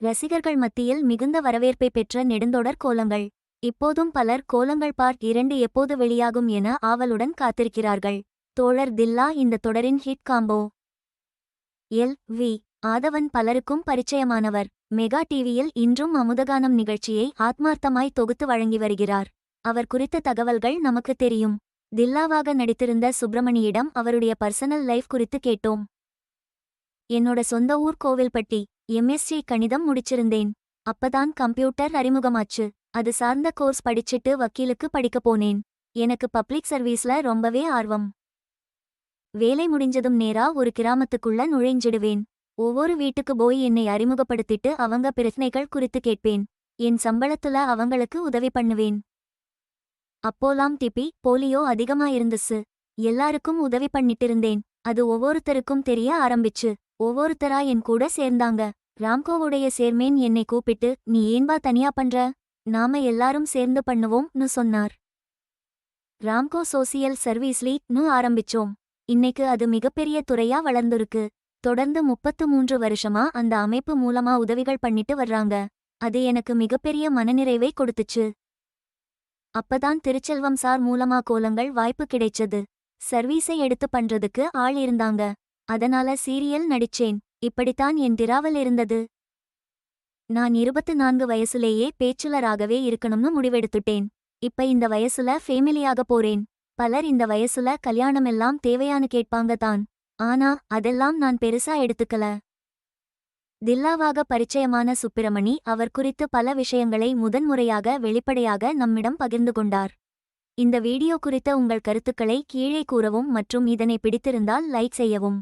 ரசிகர்கள் மத்தியில் மிகுந்த வரவேற்பை பெற்ற நெடுந்தொடர் கோலங்கள். இப்போதும் பலர் கோலங்கள் பார்ட் இரண்டு எப்போது வெளியாகும் என ஆவலுடன் காத்திருக்கிறார்கள். தோழர் தில்லா இந்த தொடரின் hit combo L. V. Aadhavan பலருக்கும் பரிச்சயமானவர். மெகா டிவியில் இன்றும் அமுதகானம் நிகழ்ச்சியை ஆத்மார்த்தமாய் தொகுத்து வழங்கி வருகிறார். அவர் குறித்த தகவல்கள் நமக்கு தெரியும். தில்லாவாக நடித்திருந்த சுப்பிரமணியிடம் அவருடைய பர்சனல் லைஃப் குறித்து கேட்டோம். என்னோட சொந்த ஊர் கோவில்பட்டி. எம்எஸ்சி கணிதம் முடிச்சிருந்தேன். அப்பதான் கம்ப்யூட்டர் அறிமுகமாச்சு. அது சார்ந்த கோர்ஸ் படிச்சிட்டு வக்கீலுக்கு படிக்க போனேன். எனக்கு பப்ளிக் சர்வீஸ்ல ரொம்பவே ஆர்வம். வேலை முடிஞ்சதும் நேரா ஒரு கிராமத்துக்குள்ள நுழைஞ்சிடுவேன். ஒவ்வொரு வீட்டுக்கு போய் என்னை அறிமுகப்படுத்திட்டு அவங்க பிரச்சனைகள் குறித்து கேட்பேன். என் சம்பளத்துல அவங்களுக்கு உதவி பண்ணுவேன். அப்போலாம் திப்பி போலியோ அதிகமா இருந்துச்சு. எல்லாருக்கும் உதவி பண்ணிட்டு இருந்தேன் அது ஒவ்வொருத்தருக்கும் தெரிய ஆரம்பிச்சு. ஒவ்வொருத்தரா என் கூட சேர்ந்தாங்க. ராம்கோவுடைய சேர்மேன் என்னை கூப்பிட்டு நீ ஏன்பா தனியா பண்ற? நாம எல்லாரும் சேர்ந்து பண்ணுவோம்னு சொன்னார். ராம்கோ சோசியல் சர்வீஸ் லீக்னு ஆரம்பிச்சோம். இன்னைக்கு அது மிகப்பெரிய துறையா வளர்ந்துருக்கு. தொடர்ந்து முப்பத்து மூன்று வருஷமா அந்த அமைப்பு மூலமா உதவிகள் பண்ணிட்டு வர்றாங்க. அது எனக்கு மிகப்பெரிய மனநிறைவை கொடுத்துச்சு. அப்பதான் திருச்செல்வம் சார் மூலமா கோலங்கள் வாய்ப்பு கிடைச்சது. சர்வீஸை எடுத்து பண்றதுக்கு ஆள் இருந்தாங்க. அதனால சீரியல் நடிச்சேன். இப்படித்தான் என் திராவல் இருந்தது. நான் இருபத்து நான்கு வயசுலேயே பேச்சுலராகவே இருக்கணும்னு முடிவெடுத்துட்டேன். இப்ப இந்த வயசுல ஃபேமிலியாக போறேன். பலர் இந்த வயசுல கல்யாணமெல்லாம் தேவையானு கேட்பாங்க தான். ஆனா அதெல்லாம் நான் பெருசா எடுத்துக்கல. தில்லாவாக பரிச்சயமான சுப்பிரமணி அவர் குறித்து பல விஷயங்களை முதன்முறையாக வெளிப்படையாக நம்மிடம் பகிர்ந்து கொண்டார். இந்த வீடியோ குறித்த உங்கள் கருத்துக்களை கீழே கூறவும் மற்றும் இதனை பிடித்திருந்தால் லைக் செய்யவும்.